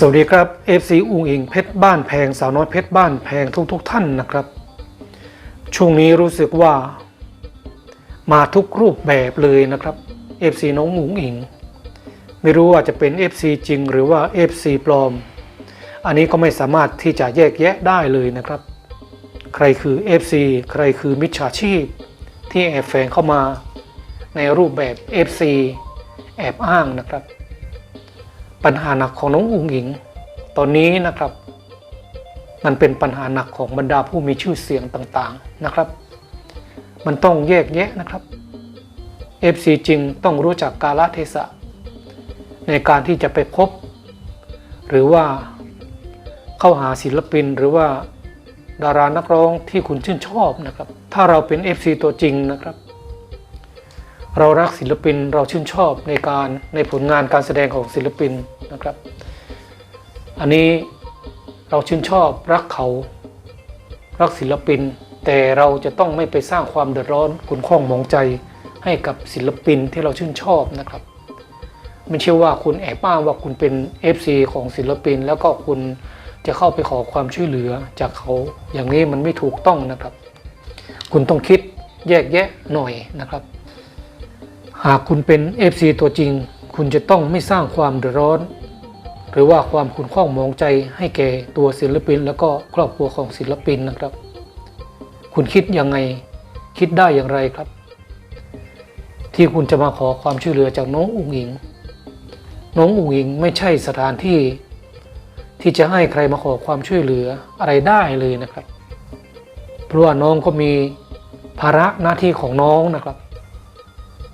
สวัสดีครับ FC อุงอิงเพชรบ้านแพงสาวน้อยเพชรบ้านแพงทุกๆทท่านนะครับ ช่วงนี้รู้สึกว่า มาทุกรูปแบบเลยนะครับ FC น้องอุงอิง ไม่รู้ว่าจะเป็น FC จริงหรือว่า FC ปลอม อันนี้ก็ไม่สามารถที่จะแยกแยะได้เลยนะครับ ใครคือ FC ใครคือมิจฉาชีพ ที่แอบแฝงเข้ามาในรูปแบบ FC แอบอ้างนะครับ ปัญหาหนักของน้องอุงอิง ตอนนี้นะครับ มันเป็นปัญหาหนักของบรรดาผู้มีชื่อเสียงต่างๆนะครับ มันต้องแยกแยะนะครับ FC จริงต้องรู้จักกาลเทศะ ในการที่จะไปพบ หรือว่าเข้าหาศิลปินหรือว่าดารานักร้องที่คุณชื่นชอบนะครับ ถ้าเราเป็น FC ตัวจริงนะครับ เรารักศิลปินเราชื่นชอบในการในผลงานการแสดงของศิลปินนะครับ อันนี้เราชื่นชอบรักเขา รักศิลปิน แต่เราจะต้องไม่ไปสร้างความเดือดร้อนขุนข้องหมองใจให้กับศิลปินที่เราชื่นชอบนะครับไม่ใช่ว่าคุณแอบอ้างว่าคุณเป็น FC ของศิลปิน แล้วก็คุณจะเข้าไปขอความช่วยเหลือจากเขาอย่างนี้มันไม่ถูกต้องนะครับ คุณต้องคิดแยกแยะหน่อยนะครับ หากคุณเป็น FC ตัวจริง คุณจะต้องไม่สร้างความเดือดร้อน หรือว่าความขุ่นข้องมองใจให้แก่ตัวศิลปิน แล้วก็ครอบครัวของศิลปินนะครับ คุณคิดยังไงคิดได้อย่างไรครับ ที่คุณจะมาขอความช่วยเหลือจากน้องอุ๋งอิง น้องอุ๋งอิงไม่ใช่สถานที่ ที่จะให้ใครมาขอความช่วยเหลืออะไรได้เลยนะครับ เพราะว่าน้องก็มีภาระหน้าที่ของน้องนะครับ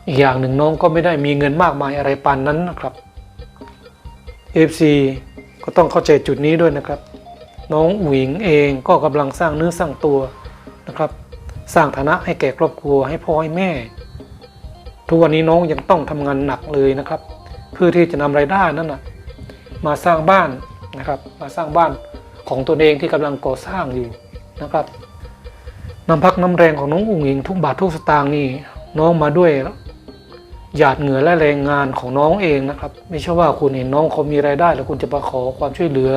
อีกอย่างหนึ่งน้องก็ไม่ได้มีเงินมากมายอะไรปานนั้นนะครับ FC ก็ต้องเข้าใจจุดนี้ด้วยนะครับ น้องอุ๋งเองก็กำลังสร้างเนื้อสร้างตัวนะครับ สร้างฐานะให้แก่ครอบครัวให้พ่อให้แม่ ทุกวันนี้น้องยังต้องทำงานหนักเลยนะครับ เพื่อที่จะนำรายได้นั่นนะมาสร้างบ้านนะครับ มาสร้างบ้านของตัวเองที่กำลังก่อสร้างอยู่นะครับน้ำพักน้ำแรงของน้องอุ๋งอิงทุกบาททุกสตางค์นี่น้องมาด้วย หยาดเหงื่อและแรงงานของน้องเองนะครับ ไม่ใช่ว่าคุณเห็นน้องเขามีรายได้ แล้วคุณจะมาขอความช่วยเหลือ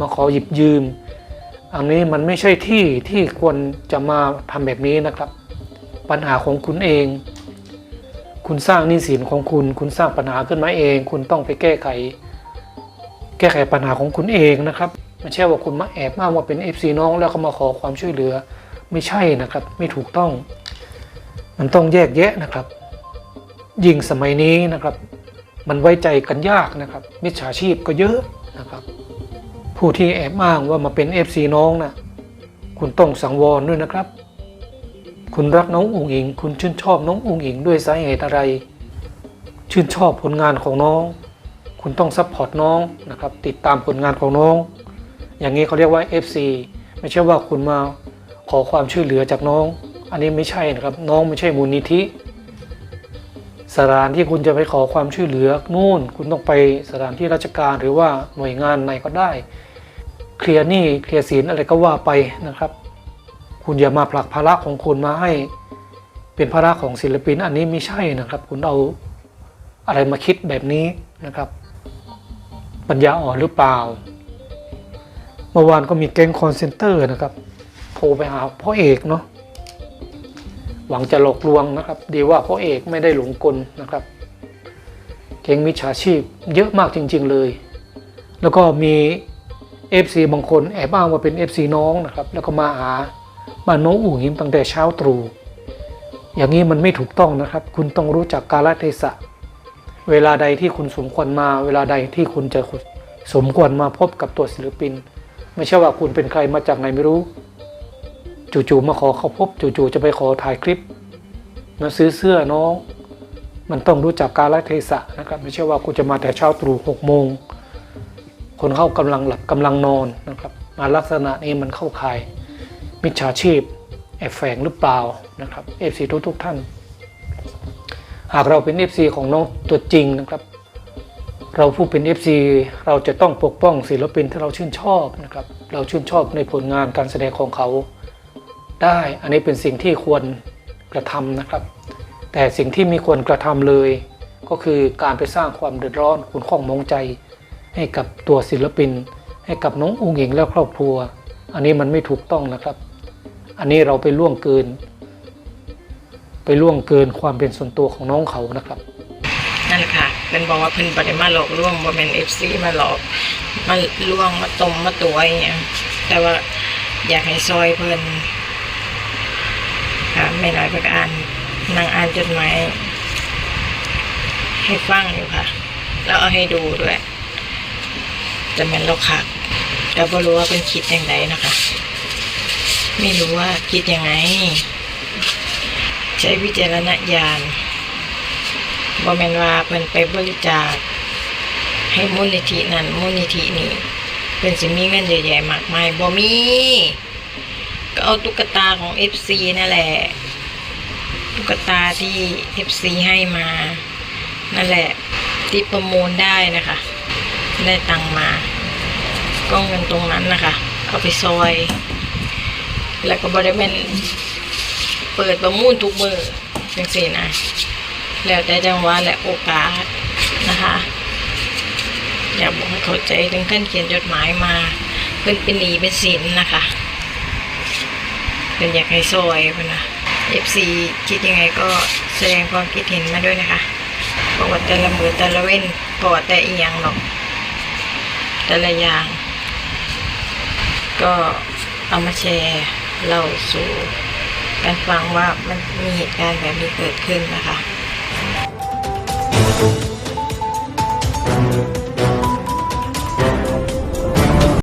มาขอหยิบยืม อันนี้มันไม่ใช่ที่ที่ควรจะมาทำแบบนี้นะครับ ปัญหาของคุณเอง คุณสร้างนี้สินของคุณ คุณสร้างปัญหาขึ้นมาเอง คุณต้องไปแก้ไข แก้ไขปัญหาของคุณเองนะครับไม่ใช่ว่าคุณมาแอบอ้างว่าเป็น FC น้องแล้วก็มาขอความช่วยเหลือ ไม่ใช่นะครับ ไม่ถูกต้อง มันต้องแยกแยะนะครับ ยิ่งสมัยนี้นะครับ มันไว้ใจกันยากนะครับ มิจฉาชีพก็เยอะนะครับ ผู้ที่แอบอ้างว่ามาเป็น FC น้องนะคุณต้องสังวรด้วยนะครับ คุณรักน้องอุ๋งอิง คุณชื่นชอบน้องอุ๋งอิงด้วยสาเหตุอะไร ชื่นชอบผลงานของน้อง คุณต้องซัพพอร์ตน้องนะครับ ติดตามผลงานของน้อง อย่างนี้เขาเรียกว่า FC ไม่ใช่ว่าคุณมาขอความช่วยเหลือจากน้อง อันนี้ไม่ใช่นะครับ น้องไม่ใช่มูลนิธิ สถานที่คุณจะไปขอความช่วยเหลือนู่น คุณต้องไปสถานที่ราชการหรือว่าหน่วยงานไหนก็ได้ เคลียร์หนี้เคลียร์สินอะไรก็ว่าไปนะครับ คุณอย่ามาผลักภาระของคุณมาให้ เป็นภาระของศิลปินอันนี้ไม่ใช่นะครับ คุณเอาอะไรมาคิดแบบนี้นะครับ ปัญญาอ่อนหรือเปล่า เมื่อวานก็มีแก๊งคอนเซนเตอร์นะครับโทรไปหาพ่อเอกเนาะ หวังจะหลอกลวงนะครับ ดีว่าพ่อเอกไม่ได้หลงกลนะครับเก่งมิจฉาชีพเยอะมากจริง ๆเลย แล้วก็มี FC บางคนแอบอ้างว่าเป็น FC น้องนะครับ แล้วก็มาหาบ้านน้องอู่หิมตั้งแต่เช้าตรู่อย่างนี้มันไม่ถูกต้องนะครับ คุณต้องรู้จักกาลเทศะ เวลาใดที่คุณสมควรมา เวลาใดที่คุณจะสมควรมาพบกับตัวศิลปิน ไม่ใช่ว่าคุณเป็นใครมาจากไหนไม่รู้ จู่ๆมาขอเขาพบจู่ๆจะไปขอถ่ายคลิปมาซื้อเสื้อน้อง มันต้องรู้จักกาลเทศะนะครับ ไม่ใช่ว่าคุณจะมาแต่เช้าตรู่หกโมงคนเข้ากำลังหลับกำลังนอนนะครับมาลักษณะนี้มันเข้าข่าย มิจฉาชีพ แอบแฝงหรือเปล่านะครับเอฟซีทุกๆท่าน หากเราเป็น FC ของน้องตัวจริงนะครับ เราผู้เป็น FC เราจะต้องปกป้องศิลปินที่เราชื่นชอบนะครับ เราชื่นชอบในผลงานการแสดงของเขา ได้ อันนี้เป็นสิ่งที่ควรกระทำนะครับ แต่สิ่งที่มีควรกระทำเลย ก็คือการไปสร้างความเดือดร้อนขุนข้องมองใจ ให้กับตัวศิลปิน ให้กับน้ององค์หญิงและครอบครัว อันนี้มันไม่ถูกต้องนะครับ อันนี้เราไปล่วงเกิน ไปล่วงเกินความเป็นส่วนตัวของน้องเขานะครับนั่นแหละค่ะเป็นบอกว่าเพิ่นบ่ได้มาหลอกลวงบ่แม่น FC มาหลอกมาล่วงมาต้มมาตัวอย่างแต่ว่าอยากให้ซอยเพิ่น ค่ะไม่น้อยเพิ่นก็อ่านนางอ่านจดหมายให้ฟังอยู่ค่ะ แล้วเอาให้ดูด้วยแต่แม่นเราขาดแต่บ่รู้ว่าเป็นคิดอย่างไรนะคะ ไม่รู้ว่าคิดยังไง ใช้วิจารณญาณบ่แม่นว่าเพิ่นไปบริจาค ให้มูลนิธินั้นมูลนิธินี้เพิ่นสิมีเงินเยอะแยะมากมายบ่มี ก็เอาตุ๊กตาของ FC นั่นแหละ ตุ๊กตาที่ FC ให้มา นั่นแหละ ที่ประมูลได้นะคะ ได้ตังมา ก็เงินตรงนั้นนะคะ เอาไปซอย แล้วก็บ่ได้แม่นเปิดประมูลทุกมือจังซี่นะ แล้วแต่จังหวะและโอกาสนะคะ อยากบอกให้เข้าใจถึงขั้นเขียนจดหมายมาเพิ่นเป็นหนีเป็นสินนะคะ เพิ่นอยากให้ซอยเพิ่นนะ FC คิดยังไงก็แสดงความคิดเห็นมาด้วยนะคะเพราะว่าแต่ละมือแต่ละเว้นเพราะว่าแต่อีหยังหรอก แต่ละอย่าง ก็เอามาแชร์เล่าสู่กันฟังว่ามันมีเหตุการณ์แบบนี้เกิดขึ้นนะคะ